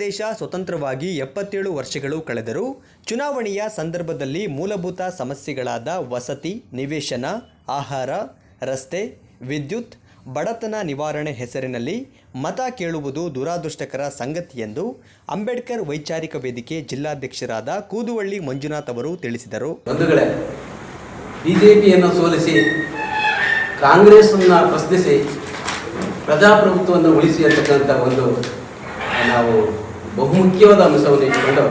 ದೇಶ ಸ್ವತಂತ್ರವಾಗಿ ಎಪ್ಪತ್ತೇಳು ವರ್ಷಗಳು ಕಳೆದರೂ ಚುನಾವಣೆಯ ಸಂದರ್ಭದಲ್ಲಿ ಮೂಲಭೂತ ಸಮಸ್ಯೆಗಳಾದ ವಸತಿ, ನಿವೇಶನ, ಆಹಾರ, ರಸ್ತೆ, ವಿದ್ಯುತ್, ಬಡತನ ನಿವಾರಣೆ ಹೆಸರಿನಲ್ಲಿ ಮತ ಕೇಳುವುದು ದುರಾದೃಷ್ಟಕರ ಸಂಗತಿ ಎಂದು ಅಂಬೇಡ್ಕರ್ ವೈಚಾರಿಕ ವೇದಿಕೆ ಜಿಲ್ಲಾಧ್ಯಕ್ಷರಾದ ಕೂದುವಳ್ಳಿ ಮಂಜುನಾಥ್ ಅವರು ತಿಳಿಸಿದರು. ಬಂಧುಗಳೇ, ಬಿಜೆಪಿಯನ್ನು ಸೋಲಿಸಿ ಕಾಂಗ್ರೆಸ್ ಪ್ರಶ್ನಿಸಿ, ಪ್ರಜಾಪ್ರಭುತ್ವವನ್ನು ಉಳಿಸಿ ಅಂತಕ್ಕಂಥ ಒಂದು ನಾವು ಬಹುಮುಖ್ಯವಾದ ಅಂಶವನ್ನು ಇಟ್ಟುಕೊಂಡು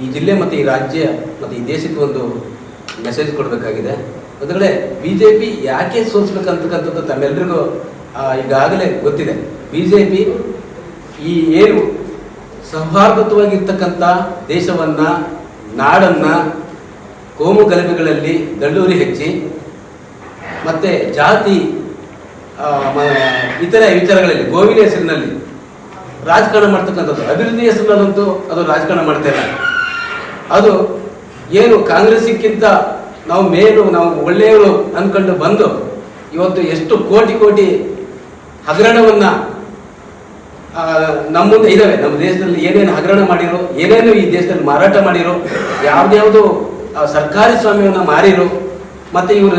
ಈ ಜಿಲ್ಲೆ ಮತ್ತು ಈ ರಾಜ್ಯ ಮತ್ತು ಈ ದೇಶಕ್ಕೆ ಒಂದು ಮೆಸೇಜ್ ಕೊಡಬೇಕಾಗಿದೆ. ಬಂಧುಗಳೇ ಬಿ ಜೆ ಪಿ ಯಾಕೆ ಸೋಸ್ಬೇಕಂತಕ್ಕಂಥದ್ದು ತಮ್ಮೆಲ್ಲರಿಗೂ ಈಗಾಗಲೇ ಗೊತ್ತಿದೆ. ಬಿ ಜೆ ಪಿ ಈ ಏನು ಸೌಹಾರ್ದತ್ವವಾಗಿರ್ತಕ್ಕಂಥ ದೇಶವನ್ನು, ನಾಡನ್ನು ಕೋಮು ಗಲಭೆಗಳಲ್ಲಿ ದಳ್ಳೂರಿ ಹೆಚ್ಚಿ, ಮತ್ತು ಜಾತಿ ಇತರೆ ವಿಚಾರಗಳಲ್ಲಿ ಗೋವಿನ ಹೆಸರಿನಲ್ಲಿ ರಾಜಕಾರಣ ಮಾಡ್ತಕ್ಕಂಥದ್ದು. ಅಭಿವೃದ್ಧಿ ಹೆಸರಿನಲ್ಲಂತೂ ಅದು ರಾಜಕಾರಣ ಮಾಡ್ತಾ ಇಲ್ಲ. ಅದು ಏನು ಕಾಂಗ್ರೆಸ್ಗಿಂತ ನಾವು ಮೇಲು, ನಾವು ಒಳ್ಳೆಯವರು ಅಂದ್ಕೊಂಡು ಬಂದು ಇವತ್ತು ಎಷ್ಟು ಕೋಟಿ ಕೋಟಿ ಹಗರಣವನ್ನು ನಮ್ಮ ಮುಂದೆ ಇದ್ದಾವೆ ನಮ್ಮ ದೇಶದಲ್ಲಿ ಏನೇನು ಹಗರಣ ಮಾಡಿರೋ, ಏನೇನು ಈ ದೇಶದಲ್ಲಿ ಮಾರಾಟ ಮಾಡಿರೋ, ಯಾವ್ದ್ಯಾವುದು ಸರ್ಕಾರಿ ಸ್ವಾಮ್ಯವನ್ನು ಮಾರಿರೋ, ಮತ್ತು ಇವರು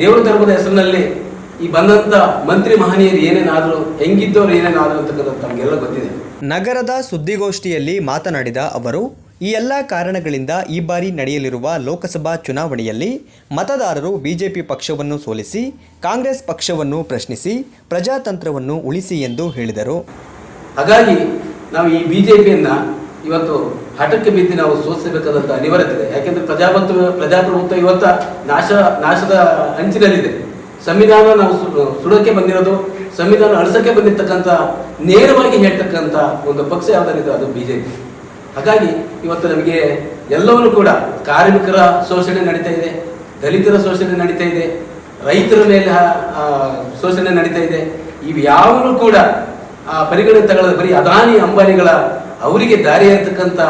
ದೇವರ ಧರ್ಮದ ಹೆಸರಿನಲ್ಲಿ ಈ ಬಂದಂತ ಮಂತ್ರಿ ಮಹನೀಯರು ಏನೇನಾದ್ರು ಹೆಂಗಿದ್ದವ್ರು ಏನೇನಾದ್ರು ಅಂತಕ್ಕಂಥದ್ದು ತಮಗೆಲ್ಲ ಗೊತ್ತಿದೆ. ನಗರದ ಸುದ್ದಿಗೋಷ್ಠಿಯಲ್ಲಿ ಮಾತನಾಡಿದ ಅವರು ಈ ಎಲ್ಲ ಕಾರಣಗಳಿಂದ ಈ ಬಾರಿ ನಡೆಯಲಿರುವ ಲೋಕಸಭಾ ಚುನಾವಣೆಯಲ್ಲಿ ಮತದಾರರು ಬಿಜೆಪಿ ಪಕ್ಷವನ್ನು ಸೋಲಿಸಿ ಕಾಂಗ್ರೆಸ್ ಪಕ್ಷವನ್ನು ಪ್ರಶ್ನಿಸಿ ಪ್ರಜಾತಂತ್ರವನ್ನು ಉಳಿಸಿ ಎಂದು ಹೇಳಿದರು. ಹಾಗಾಗಿ ನಾವು ಈ ಬಿಜೆಪಿಯನ್ನ ಇವತ್ತು ಹಠಕ್ಕೆ ಬಿದ್ದು ನಾವು ಸೋಲಿಸಬೇಕಾದಂತ ಅನಿವಾರ್ಯತೆ ಇದೆ. ಯಾಕೆಂದ್ರೆ ಪ್ರಜಾಪ್ರಭುತ್ವ ಪ್ರಜಾಪ್ರಭುತ್ವ ಇವತ್ತ ನಾಶ ನಾಶದ ಅಂಚಿನಲ್ಲಿದೆ. ಸಂವಿಧಾನ ನಾವು ಸು- ಸುಡೋಕೆ ಬಂದಿರೋದು, ಸಂವಿಧಾನ ಅಳಿಸೋಕ್ಕೆ ಬಂದಿರತಕ್ಕಂಥ, ನೇರವಾಗಿ ಹೇಳ್ತಕ್ಕಂಥ ಒಂದು ಪಕ್ಷ ಯಾವ್ದಾರಿದೆ ಅದು ಬಿಜೆಪಿ. ಹಾಗಾಗಿ ಇವತ್ತು ನಮಗೆ ಎಲ್ಲವನ್ನೂ ಕೂಡ ಕಾರ್ಮಿಕರ ಶೋಷಣೆ ನಡೀತಾ ಇದೆ, ದಲಿತರ ಶೋಷಣೆ ನಡೀತಾ ಇದೆ, ರೈತರ ಮೇಲೆ ಶೋಷಣೆ ನಡೀತಾ ಇದೆ. ಇವು ಯಾವನು ಕೂಡ ಪರಿಗಣನೆ ತಗೊಳ್ಳೋದು ಬರೀ ಅದಾನಿ ಅಂಬಾನಿಗಳ ಅವರಿಗೆ ದಾರಿ ಇರತಕ್ಕಂಥ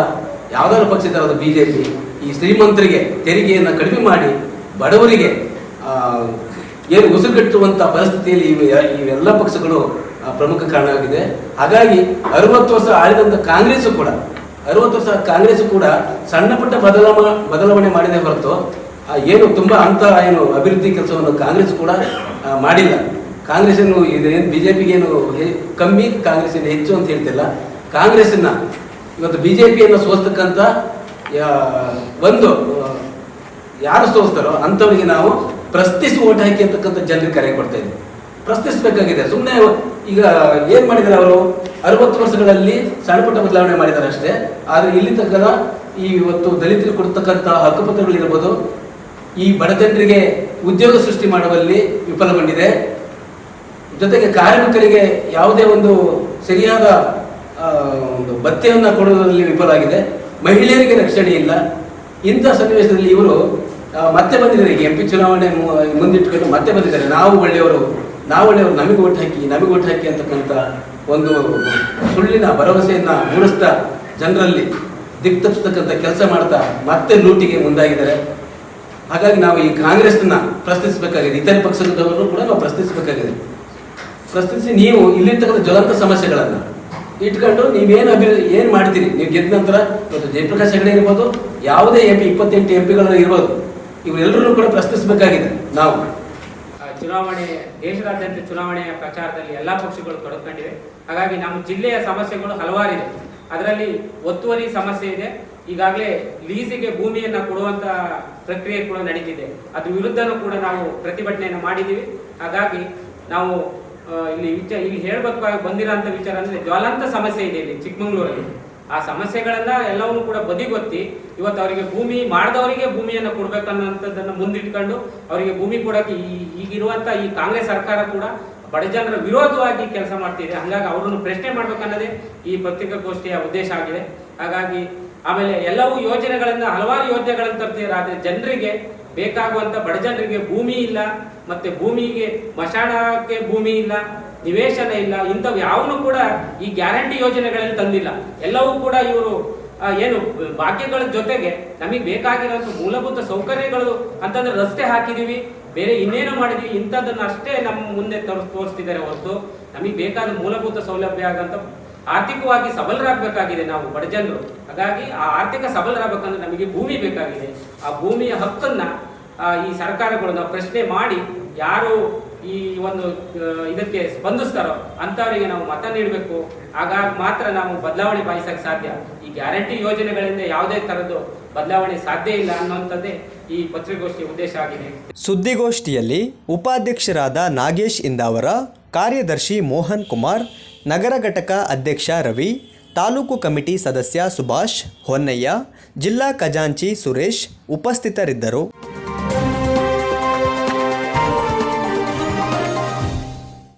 ಯಾವ್ದಾದ್ರು ಪಕ್ಷ ಅದು ಬಿಜೆಪಿ. ಈ ಶ್ರೀಮಂತರಿಗೆ ತೆರಿಗೆಯನ್ನು ಕಡಿಮೆ ಮಾಡಿ ಬಡವರಿಗೆ ಏನು ಉಸಿರುಗಟ್ಟುವಂತ ಪರಿಸ್ಥಿತಿಯಲ್ಲಿ ಇವೆ ಇವೆಲ್ಲ ಪಕ್ಷಗಳು ಪ್ರಮುಖ ಪ್ರಮುಖ ಕಾರಣವಾಗಿದೆ ಹಾಗಾಗಿ ಅರವತ್ತು ವರ್ಷ ಆಳಿದಂತ ಕಾಂಗ್ರೆಸ್ ಕೂಡ, ಅರವತ್ತು ವರ್ಷ ಕಾಂಗ್ರೆಸ್ ಕೂಡ ಸಣ್ಣ ಪುಟ್ಟ ಬದಲಾವ ಬದಲಾವಣೆ ಮಾಡಿದೆ ಹೊರತು ಏನು ತುಂಬಾ ಅಂತ ಏನು ಅಭಿವೃದ್ಧಿ ಕೆಲಸವನ್ನು ಕಾಂಗ್ರೆಸ್ ಕೂಡ ಮಾಡಿಲ್ಲ. ಕಾಂಗ್ರೆಸ್ ಏನು ಇದೇನು ಬಿಜೆಪಿಗೆ ಏನು ಹೆ- ಕಮ್ಮಿ ಕಾಂಗ್ರೆಸ್ ಏನು ಹೆಚ್ಚು ಅಂತ ಹೇಳ್ತಿಲ್ಲ. ಕಾಂಗ್ರೆಸ್ನ ಇವತ್ತು ಬಿಜೆಪಿಯನ್ನು ಸೋಸ್ತಕ್ಕಂಥ ಯಾ- ಒಂದು ಯಾರು ಸೋಸ್ತಾರೋ ಅಂಥವರಿಗೆ ನಾವು ಪ್ರಶ್ನಿಸಿ ಓಟ್ ಹಾಕಿ ಅಂತಕ್ಕಂಥ ಜನರಿಗೆ ಕರೆ ಕೊಡ್ತಾ ಇದ್ರು ಪ್ರಶ್ನಿಸಬೇಕಾಗಿದೆ. ಸುಮ್ಮನೆ ಈಗ ಏನು ಮಾಡಿದ್ದಾರೆ ಅವರು? ಅರವತ್ತು ವರ್ಷಗಳಲ್ಲಿ ಸಣ್ಣ ಪುಟ್ಟ ಬದಲಾವಣೆ ಮಾಡಿದ್ದಾರೆ ಅಷ್ಟೇ. ಆದ್ರೆ ಇಲ್ಲಿ ತಕ್ಕ ಈ ಇವತ್ತು ದಲಿತರಿಗೆ ಕೊಡ್ತಕ್ಕಂಥ ಹಕ್ಕುಪತ್ರಗಳಿರ್ಬೋದು ಈ ಬಡಜನರಿಗೆ ಉದ್ಯೋಗ ಸೃಷ್ಟಿ ಮಾಡುವಲ್ಲಿ ವಿಫಲಗೊಂಡಿದೆ. ಜೊತೆಗೆ ಕಾರ್ಮಿಕರಿಗೆ ಯಾವುದೇ ಒಂದು ಸರಿಯಾದ ಒಂದು ಭತ್ಯೆಯನ್ನು ಕೊಡುವುದರಲ್ಲಿ ವಿಫಲ ಆಗಿದೆ ಮಹಿಳೆಯರಿಗೆ ರಕ್ಷಣೆ ಇಲ್ಲ. ಇಂಥ ಸನ್ನಿವೇಶದಲ್ಲಿ ಇವರು ಮತ್ತೆ ಬಂದಿದ್ದಾರೆ ಈಗ ಎಂ ಪಿ ಚುನಾವಣೆ ಮುಂದಿಟ್ಕೊಂಡು ಮತ್ತೆ ಬಂದಿದ್ದಾರೆ. ನಾವು ಒಳ್ಳೆಯವರು ನಾವು ಒಳ್ಳೆಯವರು, ನಮಗೆ ಓಟ್ ಹಾಕಿ, ನಮಗೆ ಓಟ್ ಹಾಕಿ ಅಂತಕ್ಕಂಥ ಒಂದು ಸುಳ್ಳಿನ ಭರವಸೆಯನ್ನು ಮೂಡಿಸ್ತಾ ಜನರಲ್ಲಿ ದಿಕ್ ತಪ್ಪಿಸ್ತಕ್ಕಂಥ ಕೆಲಸ ಮಾಡ್ತಾ ಮತ್ತೆ ಲೂಟಿಗೆ ಮುಂದಾಗಿದ್ದಾರೆ. ಹಾಗಾಗಿ ನಾವು ಈ ಕಾಂಗ್ರೆಸ್ನ ಪ್ರಶ್ನಿಸಬೇಕಾಗಿದೆ. ಇತರ ಪಕ್ಷದವರು ಕೂಡ ನಾವು ಪ್ರಶ್ನಿಸಬೇಕಾಗಿದೆ. ಪ್ರಶ್ನಿಸಿ ನೀವು ಇಲ್ಲಿರ್ತಕ್ಕಂಥ ಜ್ವಲಂತ ಸಮಸ್ಯೆಗಳನ್ನು ಇಟ್ಕೊಂಡು ನೀವೇನು ಅಭಿವೃದ್ಧಿ ಏನು ಮಾಡ್ತೀರಿ? ನೀವು ಗೆದ್ದ ನಂತರ ಇವತ್ತು ಜಯಪ್ರಕಾಶ್ ಹೆಗಡೆ ಇರ್ಬೋದು, ಯಾವುದೇ ಎಂ ಪಿ, ಇಪ್ಪತ್ತೆಂಟು ಎಂ ಪಿಗಳು ಇರ್ಬೋದು. ಇವರೆಲ್ಲರೂ ಕೂಡ ಪ್ರಶ್ನಿಸಬೇಕಾಗಿದೆ. ನಾವು. ಚುನಾವಣೆ, ದೇಶದಾದ್ಯಂತ ಚುನಾವಣೆಯ ಪ್ರಚಾರದಲ್ಲಿ ಎಲ್ಲಾ ಪಕ್ಷಗಳು ತೊಡಕೊಂಡಿವೆ ಹಾಗಾಗಿ ನಮ್ಮ ಜಿಲ್ಲೆಯ ಸಮಸ್ಯೆಗಳು ಹಲವಾರಿದೆ. ಅದರಲ್ಲಿ ಒತ್ತುವರಿ ಸಮಸ್ಯೆ ಇದೆ. ಈಗಾಗಲೇ ಲೀಸಿಗೆ ಭೂಮಿಯನ್ನು ಕೊಡುವಂತಹ ಪ್ರಕ್ರಿಯೆ ಕೂಡ ನಡೀತಿದೆ. ಅದ್ರ ವಿರುದ್ಧನೂ ಕೂಡ ನಾವು ಪ್ರತಿಭಟನೆಯನ್ನು ಮಾಡಿದ್ದೀವಿ. ಹಾಗಾಗಿ ನಾವು ಇಲ್ಲಿ ವಿಚಾರ, ಇಲ್ಲಿ ಹೇಳ್ಬೇಕಾಗಿ ಬಂದಿರೋಂಥ ವಿಚಾರ ಅಂದ್ರೆ ಜ್ವಲಂತ ಸಮಸ್ಯೆ ಇದೆ ಇಲ್ಲಿ ಚಿಕ್ಕಮಂಗ್ಳೂರಲ್ಲಿ. ಆ ಸಮಸ್ಯೆಗಳನ್ನ ಎಲ್ಲವನ್ನೂ ಕೂಡ ಬದಿಗೊತ್ತಿ ಇವತ್ತು ಅವರಿಗೆ ಭೂಮಿ ಮಾಡಿದವರಿಗೆ ಭೂಮಿಯನ್ನು ಕೊಡ್ಬೇಕನ್ನೋಂಥದ್ದನ್ನ ಮುಂದಿಟ್ಕೊಂಡು ಅವರಿಗೆ ಭೂಮಿ ಕೊಡೋಕೆ ಈ ಈಗಿರುವಂಥ ಈ ಕಾಂಗ್ರೆಸ್ ಸರ್ಕಾರ ಕೂಡ ಬಡ ಜನರ ವಿರೋಧವಾಗಿ ಕೆಲಸ ಮಾಡ್ತಿದೆ. ಹಂಗಾಗಿ ಅವರನ್ನು ಪ್ರಶ್ನೆ ಮಾಡ್ಬೇಕನ್ನೋದೇ ಈ ಪತ್ರಿಕಾಗೋಷ್ಠಿಯ ಉದ್ದೇಶ ಆಗಿದೆ. ಹಾಗಾಗಿ ಆಮೇಲೆ ಎಲ್ಲವೂ ಯೋಜನೆಗಳನ್ನು ಹಲವಾರು ಯೋಜನೆಗಳನ್ನು ತರ್ತೀರ ಆದರೆ ಜನರಿಗೆ ಬೇಕಾಗುವಂಥ ಬಡ ಜನರಿಗೆ ಭೂಮಿ ಇಲ್ಲ. ಮತ್ತು ಭೂಮಿಗೆ ಮಶಾಣಕ್ಕೆ ಭೂಮಿ ಇಲ್ಲ. ನಿವೇಶನ ಇಲ್ಲ, ಇಂಥವು ಯಾವನು ಕೂಡ ಈ ಗ್ಯಾರಂಟಿ ಯೋಜನೆಗಳಲ್ಲಿ ತಂದಿಲ್ಲ. ಎಲ್ಲವೂ ಕೂಡ ಇವರು ಏನು ಭಾಗ್ಯಗಳ ಜೊತೆಗೆ ನಮಗೆ ಬೇಕಾಗಿರೋಂಥ ಮೂಲಭೂತ ಸೌಕರ್ಯಗಳು ಅಂತಂದ್ರೆ ರಸ್ತೆ ಹಾಕಿದೀವಿ, ಬೇರೆ ಇನ್ನೇನು ಮಾಡಿದೀವಿ ಇಂಥದ್ದನ್ನ ಅಷ್ಟೇ ನಮ್ಮ ಮುಂದೆ ತೋರಿಸ್, ತೋರಿಸ್ತಿದ್ದಾರೆ ಹೊರತು ನಮಗೆ ಬೇಕಾದ ಮೂಲಭೂತ ಸೌಲಭ್ಯ ಆಗಂತ ಆರ್ಥಿಕವಾಗಿ ಸಬಲರಾಗಬೇಕಾಗಿದೆ ನಾವು ಬಡಜನರು. ಹಾಗಾಗಿ ಆ ಆರ್ಥಿಕ ಸಬಲರಾಗಬೇಕಂದ್ರೆ ನಮಗೆ ಭೂಮಿ ಬೇಕಾಗಿದೆ. ಆ ಭೂಮಿಯ ಹಕ್ಕನ್ನ ಈ ಸರ್ಕಾರಗಳು ನಾವು ಪ್ರಶ್ನೆ ಮಾಡಿ ಯಾರು ಈ ಒಂದು ಇದಕ್ಕೆ ಸ್ಪಂದಿಸ್ತಾರೋ ಅಂಥವರಿಗೆ ನಾವು ಮತ ನೀಡಬೇಕು. ಆಗಾಗ ಮಾತ್ರ ನಾವು ಬದಲಾವಣೆ ಬಯಸಕ್ಕೆ ಸಾಧ್ಯ. ಈ ಗ್ಯಾರಂಟಿ ಯೋಜನೆಗಳಿಂದ ಯಾವುದೇ ಥರದ್ದು ಬದಲಾವಣೆ ಸಾಧ್ಯ ಇಲ್ಲ ಅನ್ನುವಂಥದ್ದೇ ಈ ಪತ್ರಿಕಾಗೋಷ್ಠಿಯ ಉದ್ದೇಶ ಆಗಿದೆ. ಸುದ್ದಿಗೋಷ್ಠಿಯಲ್ಲಿ ಉಪಾಧ್ಯಕ್ಷರಾದ ನಾಗೇಶ್ ಇಂದಾವರ, ಕಾರ್ಯದರ್ಶಿ ಮೋಹನ್ ಕುಮಾರ್, ನಗರ ಘಟಕ ಅಧ್ಯಕ್ಷ ರವಿ, ತಾಲೂಕು ಕಮಿಟಿ ಸದಸ್ಯ ಸುಭಾಷ್ ಹೊನ್ನಯ್ಯ, ಜಿಲ್ಲಾ ಖಜಾಂಚಿ ಸುರೇಶ್ ಉಪಸ್ಥಿತರಿದ್ದರು.